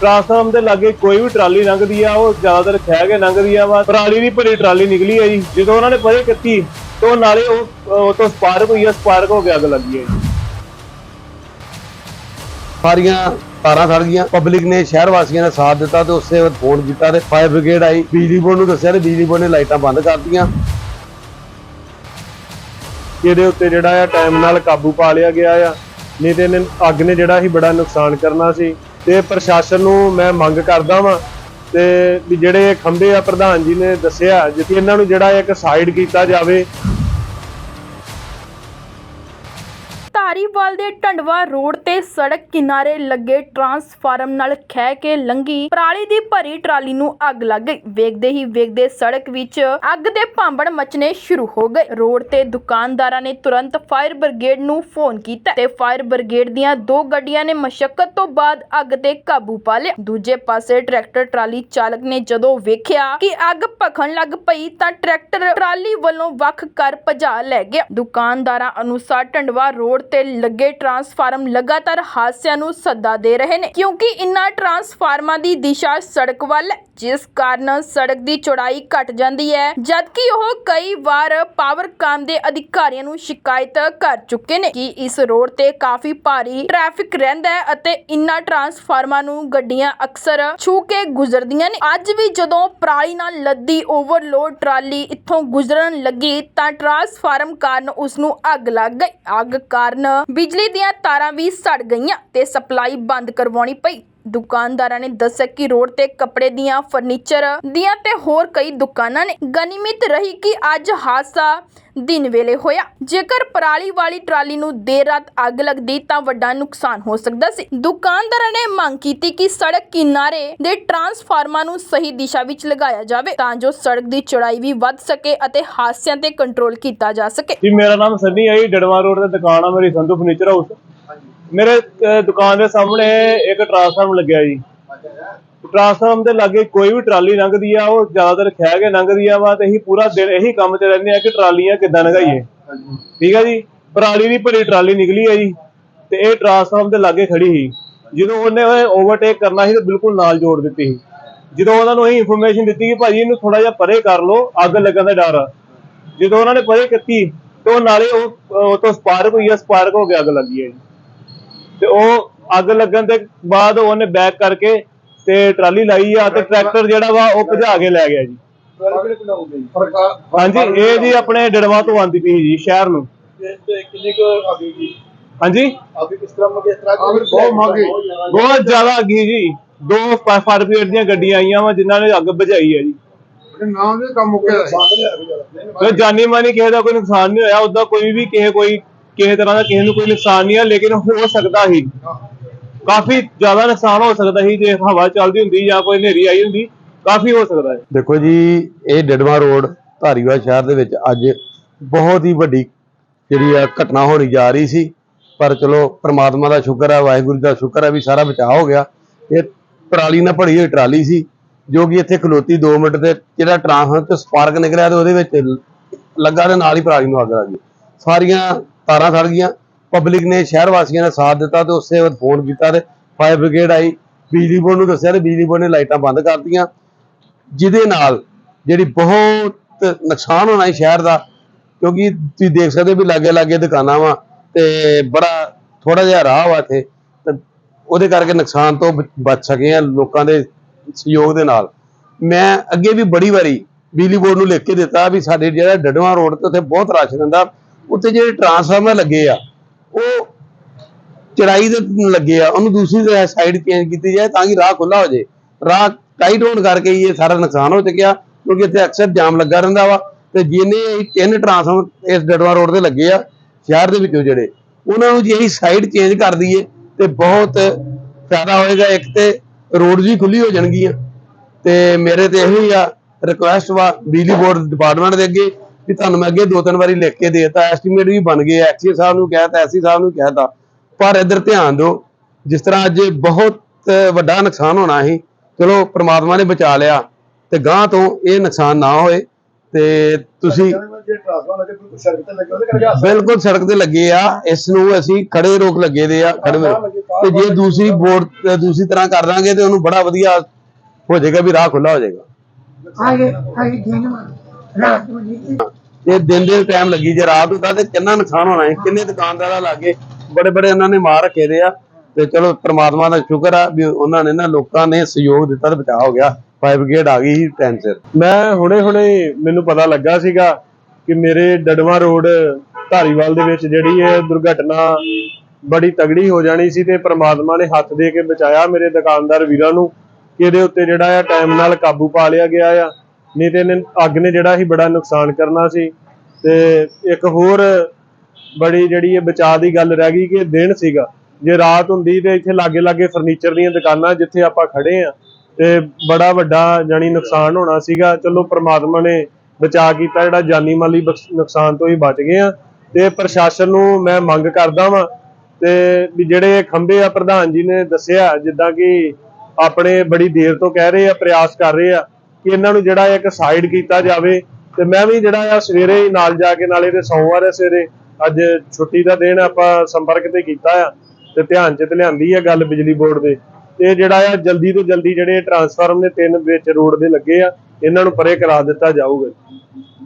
Transform ਦੇ ਲਾਗੇ ਕੋਈ ਵੀ ਟਰਾਲੀ ਲੰਘਦੀ ਆ ਉਹ ਜ਼ਿਆਦਾਤਰ ਖਹਿ ਕੇ ਲੰਘਦੀ ਆ ਵਾ। ਪਰਾਲੀ ਦੀ ਭਰੀ ਟਰਾਲੀ ਨਿਕਲੀ ਆ ਜੀ। ਜਦੋਂ ਉਹਨਾਂ ਨੇ ਪਰੇ ਕੀਤੀ ਤੇ ਨਾਲੇ ਉਹ ਉਹ ਤੋਂ ਸਪਾਰਕ ਹੋਈ ਆ ਸਪਾਰਕ ਹੋ ਕੇ ਅੱਗ ਲੱਗੀ ਆ ਜੀ। ਸਾਰੀਆਂ ਤਾਰਾਂ ਸੜ ਗਈਆਂ। ਪਬਲਿਕ ਨੇ ਸ਼ਹਿਰ ਵਾਸੀਆਂ ਨੇ ਸਾਥ ਦਿੱਤਾ ਤੇ ਉਸੇ ਵਕਤ ਫੋਨ ਕੀਤਾ ਤੇ ਫਾਇਰ ਬ੍ਰਿਗੇਡ ਆਈ। ਬਿਜਲੀ ਬੋਰਡ ਨੂੰ ਦੱਸਿਆ ਤੇ ਬਿਜਲੀ ਬੋਰਡ ਨੇ ਲਾਈਟਾਂ ਬੰਦ ਕਰਤੀਆਂ। ਇਹਦੇ ਉੱਤੇ ਜਿਹੜਾ ਆ ਟਾਈਮ ਨਾਲ ਕਾਬੂ ਪਾ ਲਿਆ ਗਿਆ ਆ। ਨਹੀਂ ਤੇ ਇਹਨੇ ਅੱਗ ਨੇ ਜਿਹੜਾ ਸੀ ਬੜਾ ਨੁਕਸਾਨ ਕਰਨਾ ਸੀ। ਤੇ ਪ੍ਰਸ਼ਾਸਨ ਨੂੰ ਮੈਂ ਮੰਗ ਕਰਦਾ ਵਾਂ ਤੇ ਵੀ ਜਿਹੜੇ ਇਹ ਖੰਭੇ ਆ ਪ੍ਰਧਾਨ ਜੀ ਨੇ ਦੱਸਿਆ, ਜਿੱਥੇ ਇਹਨਾਂ ਨੂੰ ਜਿਹੜਾ ਇੱਕ ਸਾਈਡ ਕੀਤਾ ਜਾਵੇ ਧਾਰੀਵਾਲ ਦੇ ਢੰਡਵਾ ਰੋਡ ਤੇ ਸੜਕ ਕਿਨਾਰੇ ਲੱਗੇ ਟਰਾਂਸਫਾਰਮ ਨਾਲ ਖਹਿ ਕੇ ਲੰਗੀ ਪਰਾਲੀ ਦੀ ਭਰੀ ਟਰਾਲੀ ਨੂੰ ਅੱਗ ਲੱਗ ਗਈ। ਵੇਖਦੇ ਹੀ ਵੇਖਦੇ ਸੜਕ ਵਿੱਚ ਅੱਗ ਦੇ ਭਾਂਬੜ ਮਚਣੇ ਸ਼ੁਰੂ ਹੋ ਗਏ। ਰੋਡ ਤੇ ਦੁਕਾਨਦਾਰਾਂ ਨੇ ਤੁਰੰਤ ਫਾਇਰ ਬ੍ਰਿਗੇਡ ਨੂੰ ਫੋਨ ਕੀਤਾ ਤੇ ਫਾਇਰ ਬ੍ਰਿਗੇਡ ਦੀਆਂ ਦੋ ਗੱਡੀਆਂ ਨੇ ਮਸ਼ਕਤ ਤੋਂ ਬਾਅਦ ਅੱਗ ਤੇ ਕਾਬੂ ਪਾ ਲਿਆ। ਦੂਜੇ ਪਾਸੇ ਟਰੈਕਟਰ ਟਰਾਲੀ ਚਾਲਕ ਨੇ ਜਦੋਂ ਵੇਖਿਆ ਕਿ ਅੱਗ ਭਖਣ ਲੱਗ ਪਈ ਤਾਂ ਟਰੈਕਟਰ ਟਰਾਲੀ ਵੱਲੋਂ ਵੱਖ ਕਰ ਭਜਾ ਲੈ ਗਿਆ। ਦੁਕਾਨਦਾਰਾਂ ਅਨੁਸਾਰ ਢੰਡਵਾ ਰੋਡ ਤੇ ਲੱਗੇ ਟਰਾਂਸਫਾਰਮ ਲਗਾਤਾਰ ਹਾਦਸਿਆਂ ਨੂੰ ਸੱਦਾ ਦੇ ਰਹੇ ਨੇ। ਕਿਉਂਕਿ ਇਨ੍ਹਾਂ ਟਰਾਂਸਫਾਰਮਾਂ ਦੀ ਦਿਸ਼ਾ ਸੜਕ ਵੱਲ, ਜਿਸ ਕਾਰਨ ਸੜਕ ਦੀ ਚੌੜਾਈ ਘਟ ਜਾਂਦੀ ਹੈ, ਜਦਕਿ ਉਹ ਕਈ ਵਾਰ ਪਾਵਰਕਾਮ ਦੇ ਅਧਿਕਾਰੀਆਂ ਨੂੰ ਸ਼ਿਕਾਇਤ ਕਰ ਚੁੱਕੇ ਨੇ ਕਿ ਇਸ ਰੋਡ ਤੇ ਕਾਫੀ ਭਾਰੀ ਟ੍ਰੈਫਿਕ ਰਹਿੰਦਾ ਹੈ ਅਤੇ ਇਨ੍ਹਾਂ ਟਰਾਂਸਫਾਰਮਾਂ ਨੂੰ ਗੱਡੀਆਂ ਅਕਸਰ ਛੂ ਕੇ ਗੁਜ਼ਰਦੀਆਂ ਨੇ। ਅੱਜ ਵੀ ਜਦੋਂ ਪਰਾਲੀ ਨਾਲ ਲੱਦੀ ਓਵਰਲੋਡ ਟਰਾਲੀ ਇੱਥੋਂ ਗੁਜ਼ਰਨ ਲੱਗੀ ਤਾਂ ਟਰਾਂਸਫਾਰਮ ਕਾਰਨ ਉਸ ਨੂੰ ਅੱਗ ਲੱਗ ਗਈ। ਅੱਗ ਕਾਰਨ ਬਿਜਲੀ ਦੀਆਂ ਤਾਰਾਂ ਵੀ ਸੜ ਗਈਆਂ ਤੇ ਸਪਲਾਈ ਬੰਦ ਕਰਵਾਉਣੀ ਪਈ। ਦੁਕਾਨਦਾਰਾਂ ਨੇ ਦੱਸਿਆ ਕਿ ਰੋਡ ਤੇ ਕੱਪੜੇ ਦੀਆਂ, ਫਰਨੀਚਰ ਦੀਆਂ ਤੇ ਹੋਰ ਕਈ ਦੁਕਾਨਾਂ ਨੇ ਗਨੀਮਤ ਰਹੀ ਕਿ ਅੱਜ ਹਾਦਸਾ ਦਿਨ ਵੇਲੇ ਹੋਇਆ। ਜੇਕਰ ਪਰਾਲੀ ਵਾਲੀ ਟਰਾਲੀ ਨੂੰ ਦੇਰ ਰਾਤ ਅੱਗ ਲੱਗਦੀ ਤਾਂ ਵੱਡਾ ਨੁਕਸਾਨ ਹੋ ਸਕਦਾ ਸੀ। ਦੁਕਾਨਦਾਰਾਂ ਨੇ ਮੰਗ ਕੀਤੀ ਕਿ ਸੜਕ ਕਿਨਾਰੇ ਦੇ ਟਰਾਂਸਫਾਰਮਾਂ ਨੂੰ ਸਹੀ ਦਿਸ਼ਾ ਵਿੱਚ ਲਗਾਇਆ ਜਾਵੇ ਤਾਂ ਜੋ ਸੜਕ ਦੀ ਚੌੜਾਈ ਵੀ ਵੱਧ ਸਕੇ ਅਤੇ ਹਾਦਸਿਆਂ ਤੇ ਕੰਟਰੋਲ ਕੀਤਾ ਜਾ ਸਕੇ। ਜੀ, ਮੇਰਾ ਨਾਮ ਸੰਨੀ ਹੈ ਜੀ, ਡੜਵਾ ਰੋਡ ਤੇ ਦੁਕਾਨ ਆ, ਮੇਰੀ ਸੰਧੂ ਫਰਨੀਚਰ ਹਾਊਸ ਮੇਰੇ ਦੁਕਾਨ ਦੇ ਸਾਹਮਣੇ ਇੱਕ ਟਰਾਂਸਫਾਰਮ ਲੱਗਿਆ ਜੀ। ਟਰਾਂਸਫਾਰਮ ਦੇ ਲਾਗੇ ਕੋਈ ਵੀ ਟਰਾਲੀ ਲੰਘਦੀ ਆ, ਉਹ ਜ਼ਿਆਦਾਤਰ ਖਹਿ ਕੇ ਲੰਘਦੀ ਆ ਵਾ ਤੇ ਅਸੀਂ ਪੂਰਾ ਦਿਨ ਇਹੀ ਕੰਮ ਤੇ ਰਹਿੰਦੇ ਆ ਕਿ ਟਰਾਲੀਆਂ ਕਿੱਦਾਂ ਲੰਘਾਈਏ। ਠੀਕ ਆ ਜੀ? ਪਰਾਲੀ ਦੀ ਭਰੀ ਟਰਾਲੀ ਨਿਕਲੀ ਆ ਜੀ ਤੇ ਇਹ ਟਰਾਂਸਫਾਰਮ ਦੇ ਲਾਗੇ ਖੜੀ ਸੀ। ਜਦੋਂ ਉਹਨੇ ਓਵਰਟੇਕ ਕਰਨਾ ਸੀ ਤੇ ਬਿਲਕੁਲ ਨਾਲ ਜੋੜ ਦਿੱਤੀ ਸੀ। ਜਦੋਂ ਉਹਨਾਂ ਨੂੰ ਇਹ ਇਨਫੋਰਮੇਸ਼ਨ ਦਿੱਤੀ ਕਿ ਭਾਜੀ ਇਹਨੂੰ ਥੋੜਾ ਜਿਹਾ ਪਰੇ ਕਰ ਲਓ, ਅੱਗ ਲੱਗਣ ਦਾ ਡਰ ਆ। ਜਦੋਂ ਉਹਨਾਂ ਨੇ ਪਰੇ ਕੀਤੀ, ਤੇ ਉਹ ਨਾਲੇ ਉਹ ਉਹ ਤੋਂ ਸਪਾਰਕ ਹੋਈ ਆ ਸਪਾਰਕ ਹੋ ਕੇ ਅੱਗ ਲੱਗੀ ਹੈ ਜੀ। ਤੇ ਉਹ ਅੱਗ ਲੱਗਣ ਦੇ ਬਾਅਦ ਉਹਨੇ ਬੈਕ ਕਰਕੇ ਤੇ ਟਰਾਲੀ ਲਾਈ ਆ ਤੇ ਟਰੈਕਟਰ ਜਿਹੜਾ ਵਾ ਉਹ ਭਜਾ ਕੇ ਲੈ ਗਿਆ ਜੀ। ਹਾਂਜੀ ਇਹ ਜੀ ਆਪਣੇ ਡੜਵਾ ਤੋਂ ਆਂਦੀ ਪਈ ਜੀ ਸ਼ਹਿਰ ਨੂੰ। ਕਿੰਨੀ ਕੁ ਆਗੀ ਜੀ ਹਾਂਜੀ? ਆਗੀ ਕਿਸ ਤਰ੍ਹਾਂ ਮਗੇ ਇਸ ਤਰ੍ਹਾਂ ਬਹੁਤ ਜ਼ਿਆਦਾ ਅੱਗੀ ਜੀ। ਦੋ ਫਾਇਰ ਬ੍ਰਿਗੇਡ ਦੀਆਂ ਗੱਡੀਆਂ ਆਈਆਂ ਵਾ ਜਿਨ੍ਹਾਂ ਨੇ ਅੱਗ ਬੁਝਾਈ ਹੈ ਜੀ। ਨਾਮ ਦੇ ਕੰਮ ਮੁੱਕਿਆ ਜਾਨੀ ਮਾਨੀ ਕਿਸੇ ਦਾ ਕੋਈ ਨੁਕਸਾਨ ਨਹੀਂ ਹੋਇਆ ਉਦਾਂ ਕੋਈ ਵੀ ਕਿਸੇ ਕੋਈ ਕਿਸੇ ਤਰ੍ਹਾਂ ਦਾ ਕਿਸੇ ਨੂੰ ਕੋਈ ਨੁਕਸਾਨ ਨਹੀਂ ਆ, ਲੇਕਿਨ ਹੋ ਸਕਦਾ ਸੀ। ਕਾਫੀ ਜ਼ਿਆਦਾ ਨੁਕਸਾਨ ਹੋ ਸਕਦਾ ਸੀ, ਜੇ ਹਵਾ ਚੱਲਦੀ ਹੁੰਦੀ ਜਾਂ ਕੋਈ ਹਨੇਰੀ ਆਈ ਹੁੰਦੀ, ਕਾਫੀ ਹੋ ਸਕਦਾ ਹੈ ਦੇਖੋ ਜੀ, ਇਹ ਡਡਵਾ ਰੋਡ ਧਾਰੀਵਾਲ ਸ਼ਹਿਰ ਦੇ ਵਿੱਚ ਅੱਜ ਬਹੁਤ ਹੀ ਵੱਡੀ ਜਿਹੜੀ ਆ ਘਟਨਾ ਹੋਣੀ ਜਾ ਰਹੀ ਸੀ। ਪਰ ਚਲੋ, ਪ੍ਰਮਾਤਮਾ ਦਾ ਸ਼ੁਕਰ ਹੈ ਵਾਹਿਗੁਰੂ ਦਾ ਸ਼ੁਕਰ ਹੈ ਵੀ ਸਾਰਾ ਬਚਾਅ ਹੋ ਗਿਆ। ਇਹ ਪਰਾਲੀ ਨਾਲ ਭਰੀ ਹੋਈ ਟਰਾਲੀ ਸੀ, ਜੋ ਕਿ ਇੱਥੇ ਖਲੋਤੀ 2 ਮਿੰਟ ਤੇ ਜਿਹੜਾ ਟਰਾਂਸਫਰ ਤੇ ਸਪਾਰਕ ਨਿਕਲਿਆ ਤੇ ਉਹਦੇ ਵਿੱਚ ਲੱਗਾ ਦੇ ਨਾਲ ਹੀ ਪਰਾਲੀ ਨੂੰ ਅੱਗ ਲੱਗ ਗਈ। ਸਾਰੀਆਂ ਤਾਰਾਂ ਸੜ ਗਈਆਂ। ਪਬਲਿਕ ਨੇ ਸ਼ਹਿਰ ਵਾਸੀਆਂ ਨੇ ਸਾਥ ਦਿੱਤਾ ਤੇ ਉਸੇ ਵਕਤ ਫੋਨ ਕੀਤਾ ਤੇ ਫਾਇਰ ਬ੍ਰਿਗੇਡ ਆਈ। ਬਿਜਲੀ ਬੋਰਡ ਨੂੰ ਦੱਸਿਆ ਤੇ ਬਿਜਲੀ ਬੋਰਡ ਨੇ ਲਾਈਟਾਂ ਬੰਦ ਕਰਤੀਆਂ। ਜਿਹਦੇ ਨਾਲ ਜਿਹੜੀ ਬਹੁਤ ਨੁਕਸਾਨ ਹੋਣਾ ਸੀ ਸ਼ਹਿਰ ਦਾ, ਕਿਉਂਕਿ ਤੁਸੀਂ ਦੇਖ ਸਕਦੇ ਹੋ ਵੀ ਲਾਗੇ ਲਾਗੇ ਦੁਕਾਨਾਂ ਵਾ ਤੇ ਬੜਾ ਥੋੜਾ ਜਿਹਾ ਰਾਹ ਵਾ ਇੱਥੇ। ਤੇ ਉਹਦੇ ਕਰਕੇ ਨੁਕਸਾਨ ਤੋਂ ਬਚ ਸਕੇ ਆ ਲੋਕਾਂ ਦੇ ਸਹਿਯੋਗ ਦੇ ਨਾਲ। ਮੈਂ ਅੱਗੇ ਵੀ ਬੜੀ ਵਾਰੀ ਬਿਜਲੀ ਬੋਰਡ ਨੂੰ ਲਿਖ ਕੇ ਦਿੱਤਾ ਵੀ ਸਾਡੇ ਜਿਹੜਾ ਡਡਵਾ ਰੋਡ ਤੇ ਉੱਥੇ ਬਹੁਤ ਰਸ਼ ਰਹਿੰਦਾ। ਉੱਥੇ ਜਿਹੜੇ ਟਰਾਂਸਫਾਰਮਰ ਲੱਗੇ ਆ, ਉਹ ਚੜਾਈ ਦੇ ਲੱਗੇ ਆ, ਉਹਨੂੰ ਦੂਸਰੀ ਸਾਈਡ ਚੇਂਜ ਕੀਤੀ ਜਾਏ ਤਾਂ ਕਿ ਰਾਹ ਖੁੱਲਾ ਹੋ ਜੇ ਰਾਹ ਟਾਈਟ ਹੋਣ ਕਰਕੇ ਇਹ ਸਾਰਾ ਨੁਕਸਾਨ ਹੋ ਚੁੱਕਿਆ, ਕਿਉਂਕਿ ਇੱਥੇ ਅਕਸਰ ਜਾਮ ਲੱਗਾ ਰਹਿੰਦਾ ਵਾ, ਤੇ ਜਿਹਨੇ ਤਿੰਨ ਟਰਾਂਸਫਾਰਮਰ ਇਸ ਡਡਵਾ ਰੋਡ ਤੇ ਲੱਗੇ ਆ, ਸ਼ਹਿਰ ਦੇ ਵਿੱਚੋਂ ਜਿਹੜੇ, ਉਹਨਾਂ ਨੂੰ ਜੇ ਅਸੀਂ ਸਾਈਡ ਚੇਂਜ ਕਰ ਦਈਏ, ਤੇ ਬਹੁਤ ਫਾਇਦਾ ਹੋਏਗਾ, ਇੱਕ ਤੇ ਰੋਡ ਵੀ ਖੁੱਲੀ ਹੋ ਜਾਣਗੀਆਂ। ਤੇ ਮੇਰੇ ਤੇ ਇਹੋ ਹੀ ਆ ਰਿਕੁਐਸਟ ਵਾ, ਬਿਜਲੀ ਬੋਰਡ ਡਿਪਾਰਟਮੈਂਟ ਦੇ ਅੱਗੇ ਵੀ ਤੁਹਾਨੂੰ ਮੈਂ ਅੱਗੇ ਦੋ ਤਿੰਨ ਵਾਰੀ ਲਿਖ ਕੇ ਦੇਤਾ ਐਸਟੀਮੇਟ ਵੀ ਬਣ ਗਏ ਐਕਸੀ ਸਾਹਿਬ ਨੂੰ ਕਹਿਤਾ ਐਸੀ ਸਾਹਿਬ ਨੂੰ ਕਹਿਤਾ। ਪਰ ਇੱਧਰ ਧਿਆਨ ਦਿਓ ਜਿਸ ਤਰ੍ਹਾਂ ਅੱਜ ਬਹੁਤ ਵੱਡਾ ਨੁਕਸਾਨ ਹੋਣਾ ਸੀ ਚਲੋ ਪ੍ਰਮਾਤਮਾ ਨੇ ਬਚਾ ਲਿਆ ਤੇ ਗਾਂ ਤੋਂ ਇਹ ਨੁਕਸਾਨ ਨਾ ਹੋਏ ਤੇ ਤੁਸੀਂ ਬਿਲਕੁਲ ਸੜਕ ਤੇ ਲੱਗੇ ਆ ਇਸ ਨੂੰ ਅਸੀਂ ਖੜੇ ਰੋਕ ਲੱਗੇ ਦੇ ਆ ਖੜੇ ਤੇ ਜੇ ਦੂਸਰੀ ਬੋਰਡ ਦੂਸਰੀ ਤਰ੍ਹਾਂ ਕਰ ਦਾਂਗੇ ਤੇ ਉਹਨੂੰ ਬੜਾ ਵਧੀਆ ਹੋ ਜਾਏਗਾ ਵੀ ਰਾਹ ਖੁੱਲਾ ਹੋ ਜਾਏਗਾ। ਹਾਂ ਜੀ ਧੰਨਵਾਦ। ਰਾਤ ਇਹ ਦਿਨ ਦੇ ਟਾਈਮ ਲੱਗੀ ਜੇ, ਰਾਤ ਹੁੰਦਾ ਤੇ ਕਿੰਨਾ ਨੁਕਸਾਨ ਹੋਣਾ ਹੈ। ਕਿੰਨੇ ਦੁਕਾਨਦਾਰਾਂ ਲਾਗੇ, ਬੜੇ ਬੜੇ ਇਹਨਾਂ ਨੇ ਮਾਰ ਰੱਖੇ ਦੇ ਆ। ਤੇ ਚਲੋ, ਪ੍ਰਮਾਤਮਾ ਦਾ ਸ਼ੁਕਰ ਆ ਵੀ ਉਹਨਾਂ ਨੇ ਨਾ ਲੋਕਾਂ ਨੇ ਸਹਿਯੋਗ ਦਿੱਤਾ ਤੇ ਬਚਾਅ ਹੋ ਗਿਆ। ਫਾਇਰ ਬ੍ਰਿਗੇਡ ਆ ਗਈ ਸੀ ਮੈਂ ਹੁਣੇ ਹੁਣੇ ਮੈਨੂੰ ਪਤਾ ਲੱਗਾ ਸੀਗਾ ਕਿ ਮੇਰੇ ਡਡਵਾ ਰੋਡ ਧਾਰੀਵਾਲ ਦੇ ਵਿੱਚ ਜਿਹੜੀ ਇਹ ਦੁਰਘਟਨਾ ਬੜੀ ਤਗੜੀ ਹੋ ਜਾਣੀ ਸੀ ਤੇ ਪ੍ਰਮਾਤਮਾ ਨੇ ਹੱਥ ਦੇ ਕੇ ਬਚਾਇਆ ਮੇਰੇ ਦੁਕਾਨਦਾਰ ਵੀਰਾਂ ਨੂੰ ਕਿ ਇਹਦੇ ਉੱਤੇ ਜਿਹੜਾ ਆ ਟਾਈਮ ਨਾਲ ਕਾਬੂ ਪਾ ਲਿਆ ਗਿਆ ਆ। ਨਹੀਂ ਤੇ ਇਹਨੇ ਅੱਗ ਨੇ ਜਿਹੜਾ ਸੀ ਬੜਾ ਨੁਕਸਾਨ ਕਰਨਾ ਸੀ ਤੇ ਇੱਕ ਹੋਰ ਬੜੀ ਜਿਹੜੀ ਇਹ ਬਚਾਅ ਦੀ ਗੱਲ ਰਹਿ ਗਈ ਕਿ ਦਿਨ ਸੀਗਾ। ਜੇ ਰਾਤ ਹੁੰਦੀ ਤੇ ਇੱਥੇ ਲਾਗੇ ਲਾਗੇ ਫਰਨੀਚਰ ਦੀਆਂ ਦੁਕਾਨਾਂ ਜਿੱਥੇ ਆਪਾਂ ਖੜੇ ਆ, ਤੇ ਬੜਾ ਵੱਡਾ ਜਾਨੀ ਨੁਕਸਾਨ ਹੋਣਾ ਸੀਗਾ। ਚਲੋ ਪ੍ਰਮਾਤਮਾ ਨੇ ਬਚਾ ਕੀਤਾ, ਜਿਹੜਾ ਜਾਨੀ ਮਾਲੀ ਬਖਸ਼- ਨੁਕਸਾਨ ਤੋਂ ਹੀ ਬਚ ਗਏ ਆ। ਤੇ ਪ੍ਰਸ਼ਾਸਨ ਨੂੰ ਮੈਂ ਮੰਗ ਕਰਦਾ ਵਾਂ ਤੇ ਵੀ ਜਿਹੜੇ ਇਹ ਖੰਭੇ ਆ, ਪ੍ਰਧਾਨ ਜੀ ਨੇ ਦੱਸਿਆ, ਜਿੱਦਾਂ ਕਿ ਆਪਣੇ ਬੜੀ ਦੇਰ ਤੋਂ ਕਹਿ ਰਹੇ ਆ, ਪ੍ਰਯਾਸ ਕਰ ਰਹੇ ਆ ਕਿ ਇਹਨਾਂ ਨੂੰ ਜਿਹੜਾ ਇੱਕ ਸਾਈਡ ਕੀਤਾ ਜਾਵੇ। ਤੇ ਮੈਂ ਵੀ ਜਿਹੜਾ ਆ ਸਵੇਰੇ ਹੀ ਨਾਲ ਜਾ ਕੇ ਨਾਲੇ ਤੇ ਸੋਮਵਾਰ ਹੈ ਸਵੇਰੇ, ਅੱਜ ਛੁੱਟੀ ਦਾ ਦਿਨ ਆਪਾਂ ਸੰਪਰਕ ਤੇ ਕੀਤਾ ਆ, ਤੇ ਧਿਆਨ ਚ ਤੇ ਲਿਆਂਦੀ ਆ ਗੱਲ ਬਿਜਲੀ ਬੋਰਡ ਦੇ। ਤੇ ਜਿਹੜਾ ਆ ਜਲਦੀ ਤੋਂ ਜਲਦੀ ਜਿਹੜੇ ਟਰਾਂਸਫਾਰਮ ਨੇ ਤਿੰਨ ਵਿੱਚ ਰੋਡ ਦੇ ਲੱਗੇ ਆ, ਇਹਨਾਂ ਨੂੰ ਪਰੇ ਕਰਾ ਦਿੱਤਾ ਜਾਊਗਾ।